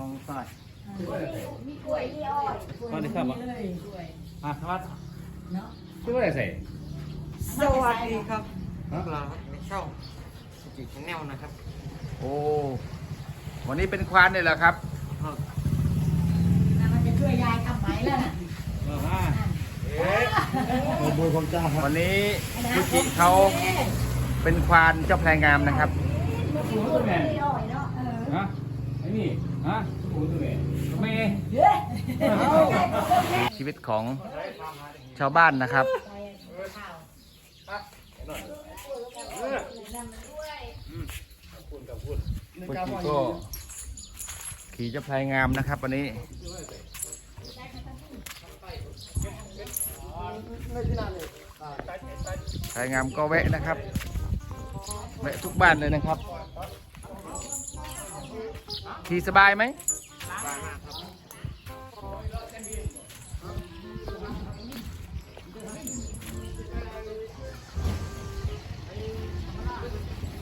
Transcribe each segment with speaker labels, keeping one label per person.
Speaker 1: ของใต้
Speaker 2: มีกล้วยมีอ้อย
Speaker 1: มาดิครับ
Speaker 3: เลย
Speaker 1: อะครับ
Speaker 3: เนาะ
Speaker 1: ชื่อว่าอะไรใส่
Speaker 4: สวัสดีครับพวกเราครับในช่องสจิชแนลนะครับ
Speaker 1: โอ้วันนี้เป็นควานเลยเหรอครับ
Speaker 3: น่ะมันจะช่วยยายทำไหมล่ะน่ะ
Speaker 1: วันนี้พุจิเขาเป็นควานเจ้าแพรงามนะครับ
Speaker 2: มีกล้วยมีอ้อยเนาะ
Speaker 1: ฮะไอ้นี่ ฮะไม่ ชีวิตของชาวบ้านนะครับพุจิก็ขี่จ้าแพรงามนะครับวันนี้แพรงามก็แวะนะครับ แวะทุกบ้านเลยนะครับ ขี่สบายไหม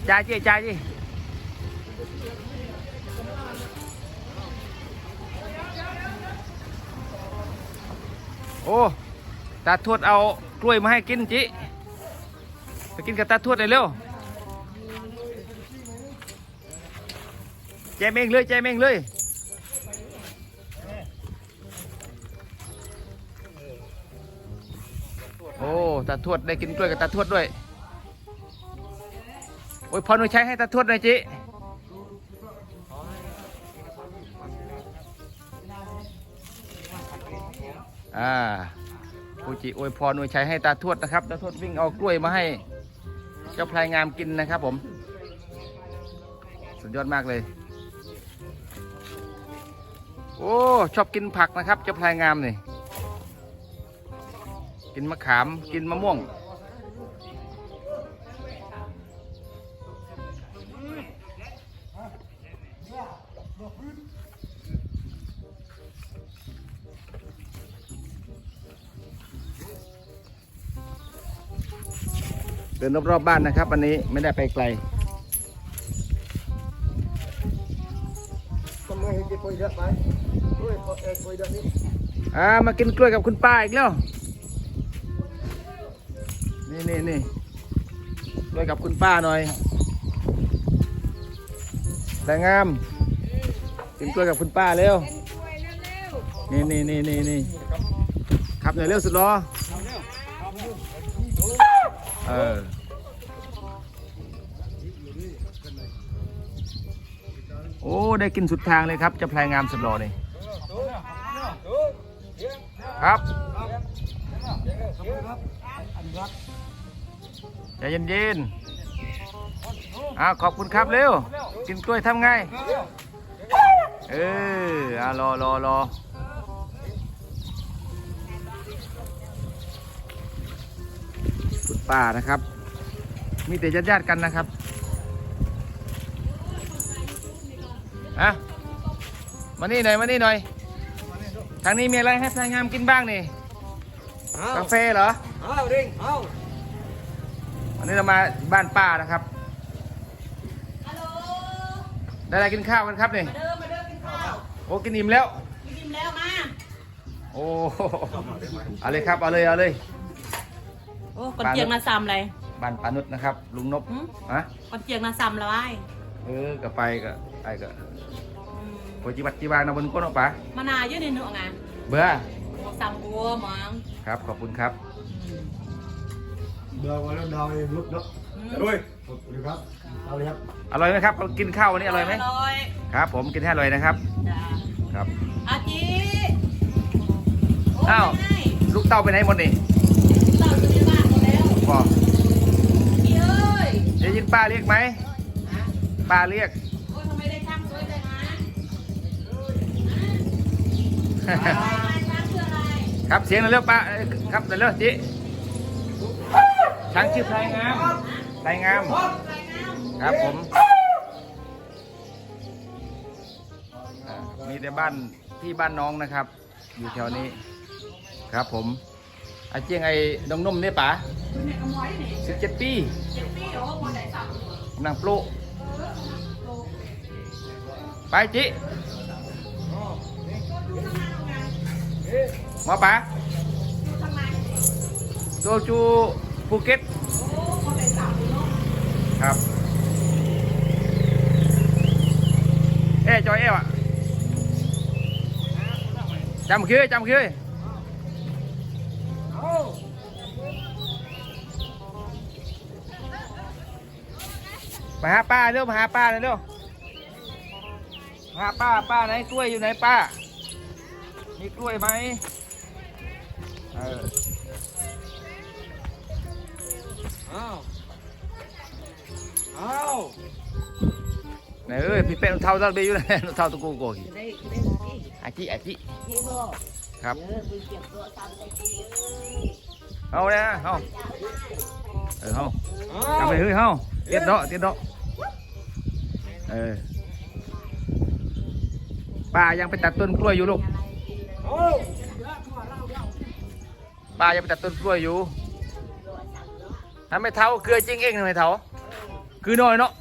Speaker 1: จ่ายจีจ่ายจีโอ้ตาทวดเอากล้วยมาให้กินจิไปกินกับตาทวดเลยเร็ว แจมเองเลยแจมเองเลยโอ้ตาทวดได้กินกล้วยกับตาทวดด้วยโอ้ยพอหนูใช้ให้ตาทวดหน่อยจิอ่าปูจิอวยพรอวยชัยให้ตาทวดนะครับ ตาทวดวิ่งเอากล้วยมาให้ เจ้าพลายงามกินนะครับผม สุดยอดมากเลย โอ้ชอบกินผักนะครับเจ้าพลายงามนี่กินมะขามกินมะม่วง เดินรอบๆบ้านนะครับ วันนี้ไม่ได้ไปไกล
Speaker 4: ยเยอะไปปุ๋ยเอ็ดปุ๋ยเยอะนี่
Speaker 1: อ่ามากินกล้วยกับคุณป้าอีกแล้ว นี่นี่นี่กล้วยกับคุณป้าหน่อยแต่งาม กินกล้วยกับคุณป้าเร็ว นี่นี่นี่นี่นี่ขับหน่อยเร็วสุดรอเออ อ้ได้กินสุดทางเลยครับ จะแพลงามสุดรอนี่ครับใจเย็นๆอ่าขอบคุณครับเร็ว กินกล้วยทำไง เอออ่ารอรอรอป้านะครับ มีแต่ญาติๆกันนะครับ อะมานี่หน่อยมานี่หน่อย ทางนี้มีอะไรให้พลายงามกินบ้างนี่
Speaker 4: เอา
Speaker 1: กาแฟเหรอ
Speaker 4: เอาดิงเอา
Speaker 1: วันนี้เรามาบ้านป้านะครับ
Speaker 2: ฮัลโหล
Speaker 1: ได้อะไรกินข้าวกันครับนี่
Speaker 2: มาเด้อ มาเด้อกินข้าว
Speaker 1: โอ้กินอิ่มแล้ว
Speaker 2: กินอิ่มแล้วมา
Speaker 1: โอ้เอาเลยครับ เอาเลย เอาเลย
Speaker 5: โอ้คนเจียงนาซ้ำเลย
Speaker 1: บ้านปานุษนะครับ ลุงนบ
Speaker 5: หืม
Speaker 1: ฮะ
Speaker 5: คนเจียงนาซ้ำแล้วไอ้
Speaker 1: เออก็ไปก็ ไปก็ปจิบัติจีบางนะบนก้นออกปะ
Speaker 5: มานาวเยอะในหนูไง
Speaker 1: เบื่อ
Speaker 5: โอ้ซ้ำกัวมัง
Speaker 1: ครับ ขอบคุณครับ
Speaker 6: เดินมาแล้วดาวเองลุกเนาะด้วยสวัสดีครับเอาเลยครับ
Speaker 1: อร่อยไหมครับ กินข้าววันนี้อร่อยไหม
Speaker 5: อร่อย
Speaker 1: ครับ ผมกินให้อร่อยนะครับ
Speaker 5: จ้า
Speaker 1: ครับ
Speaker 5: อาจี
Speaker 1: อ้าว
Speaker 5: โยไม่
Speaker 1: ลูกเต้าไปไหนหมดนี่
Speaker 5: ให้เราจะได้บ้านหมดแล้ว
Speaker 1: บอก
Speaker 5: พี่เอ้ย
Speaker 1: ได้ยินป้าเรียกไหม
Speaker 5: ฮะ
Speaker 1: ป้าเรียก ครับเสียงหน่อยเร็วป้าเอ้ยครับเดี๋ยวเร็วจิช้างชื่อไพรงามไพรงาม
Speaker 5: ไรน้ำ
Speaker 1: ครับผมอ่ามีแต่บ้านพี่บ้านน้องนะครับ อยู่แถวนี้ ครับผมอาเจียงไอ้ดงนุ่มเนี่ยป๋า
Speaker 5: คุณเนี่ยขโมยนี่
Speaker 1: สิบเจ็ดปี
Speaker 5: เจ็บปี้โอ้คนไหนซ้ำ
Speaker 1: นางปลุไปจิ หมอป๋า
Speaker 5: ทำไม
Speaker 1: โจจูภูเก็ตครับเอ้จอยเอ้วอะจำคือจำคือมาหาป้าเร็วมาหาป้าเร็วมาหาป้าป้าไหนกล้วยอยู่ไหนป้า มีกล้วยไหม เออ
Speaker 4: อ้าวอ้าว
Speaker 1: ไหนเอ้ยพี่เป็นเท่าตักดีอยู่ไหนเท่าตะกูโกกี
Speaker 3: ได้ได้กี่
Speaker 1: อาจิอาจิ
Speaker 3: กี่บอก
Speaker 1: ครับ
Speaker 3: เออไปเก็บตัวตามใจกี่เอ้ย
Speaker 1: เอาเลยนะเอาเออเอา
Speaker 4: อ้า
Speaker 1: จำ
Speaker 4: ว
Speaker 1: ไปเฮ้ยเอาเตี้ยนเนาะเตี้ยนเนาะเออป้ายังไปตัดต้นกล้วยอยู่ลูก
Speaker 4: อ้าว
Speaker 1: ป้ายังไปตัดต้นกล้วยอยู่ทำไม่เท่าเกลือจริงเองทำไมเท่าคือน้อยเนาะ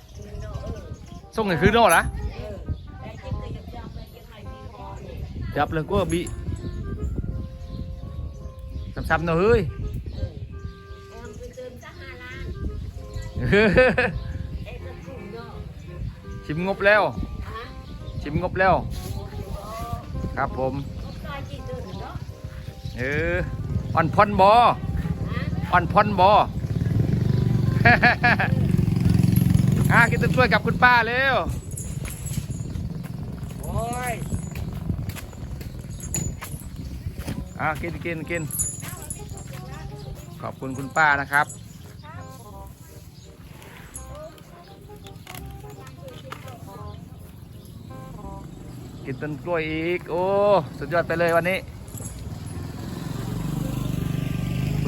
Speaker 1: ส่งไงคือน้อยละ
Speaker 3: ได้กินก็ยังจำได้ยังไงมีพอเนี่ย
Speaker 1: จับเลยก็บีซ้ำๆหน่อยเฮ้ยชิมงบแล้วชิมงบแล้ว ครับผม
Speaker 3: เอ
Speaker 1: อ อ่อนพอนบออ่อนพอนบออะกินต้นช่วยกับคุณป้าเร็ว
Speaker 4: โอ้ย
Speaker 1: อะกินกินกินขอบคุณคุณป้านะครับกินต้นกล้วยอีก โอ้ สุดยอดไปเลยวันนี้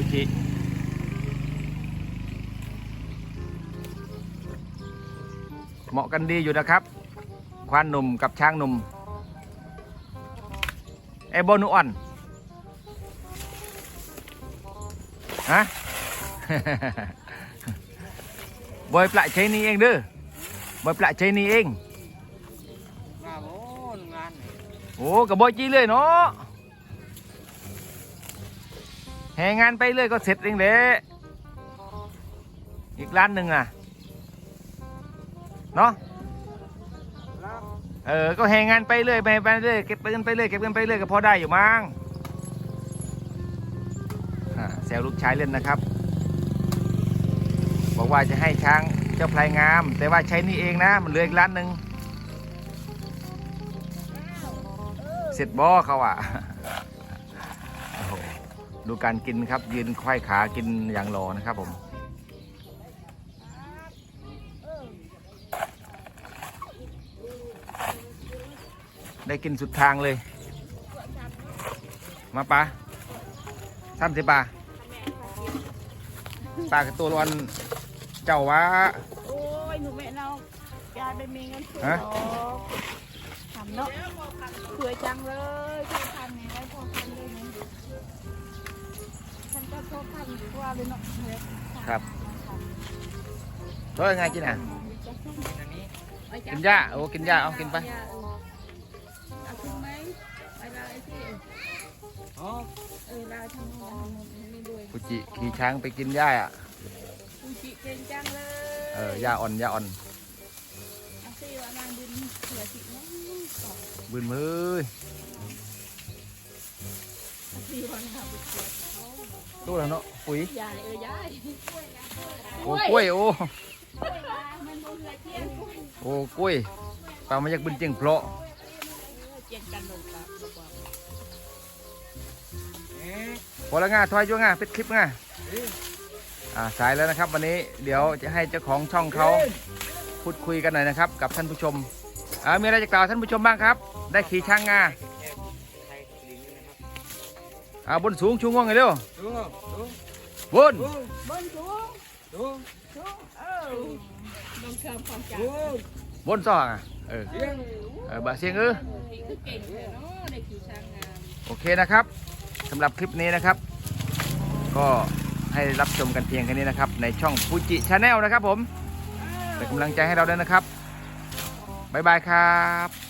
Speaker 1: ฟูจิเหมาะกันดีอยู่นะครับ ควานหนุ่มกับช้างหนุ่มไอ้โบนุอ่อนฮะบอยปลาใช้นี่เองเด้อบอยปลาใช้นี่เอง
Speaker 4: งานโอ้งาน
Speaker 1: โอ้กับบอยจีเลยเนาะ แห่งานไปเลยก็เสร็จเองแหละอีกร้านหนึ่งอะ เนาะเออ ก็แห่งานไปเรื่อยไปไปเรื่อยเก็บเงินไปเรื่อยเก็บเงินไปเรื่อยก็พอได้อยู่มั้งแซวลูกชายเล่นนะครับ บอกว่าจะให้ช้างเจ้าพลายงาม แต่ว่าใช้นี่เองนะ มันเหลืออีกร้านหนึ่งเสร็จบอเขาอะ ดูการกินครับยืนควายขากินอย่างรอนะครับผมได้กินสุดทางเลย มาปลาทำสิปลาปลากระตัวร้อนเจ้าวะ
Speaker 2: โอ้ยหนูแม่น้องยายไม่มีเงินซื้อ
Speaker 1: ฮะ
Speaker 2: หรอกทำเนาะสวยจังเลยชอบทำไงได้พอทำเลยนะ ฉันก็ชอบทำอยู่ทั่วเลยเนาะเนี่ย
Speaker 1: ครับตัวยังไงกินอะ
Speaker 4: อันนี้
Speaker 1: กินหญ้าโอ้กินหญ้าเอากินไป
Speaker 2: เอาขึ้นไหมไปเลยที่
Speaker 4: อ๋อ
Speaker 2: เออเราทำงานนี่ด้วย
Speaker 1: ฟูจิขี่ช้างไปกินหญ้าอะ
Speaker 2: คุณจิเก่งจังเลย
Speaker 1: เออหญ้าอ่อนหญ้าอ่อน
Speaker 2: เอาสิว่านางดินเผื่อจิเนาะก่อน
Speaker 1: บืนมือ
Speaker 2: เอาสิว่านางดินเผื่อจิเขา
Speaker 1: ตู้แล้วเนาะปุ๋ย
Speaker 2: ยายเออยาย
Speaker 1: โอ้กล้วยโอ้
Speaker 2: ย
Speaker 1: โอ้กล้วยปลามาจากบึนเจียงเพลาะ
Speaker 2: เจียงกันลงกับบอกว่า
Speaker 4: เอ๊ะ
Speaker 1: พอแล้วง่าถอยจ้วง่าปิดคลิปง่า
Speaker 4: เอ๊ะ
Speaker 1: อ่าสายแล้วนะครับ วันนี้เดี๋ยวจะให้เจ้าของช่องเขาพูดคุยกันหน่อยนะครับ กับท่านผู้ชมอ่ามีอะไรจะกล่าวท่านผู้ชมบ้างครับ ได้ขี่ช้างงา อ่าบนสูงชูงวงไงเร็ว
Speaker 4: ดูดู
Speaker 1: บน
Speaker 4: ดู
Speaker 2: บนสูง
Speaker 4: ดู
Speaker 2: สูงเออลงเคิมความจั
Speaker 4: ดู
Speaker 1: บนซองอะเออ
Speaker 4: เสียง
Speaker 1: เออบาเสียงเออ
Speaker 2: คือเก่งเลยเนาะได้ขี่ช้างงาม
Speaker 1: โอเคนะครับสำหรับคลิปนี้นะครับ ก็ให้รับชมกันเพียงแค่นี้นะครับ ในช่องฟูจิชาแนลนะครับผมเป็นกำลังใจให้เราด้วยนะครับ บ๊ายบายครับ
Speaker 4: ครับ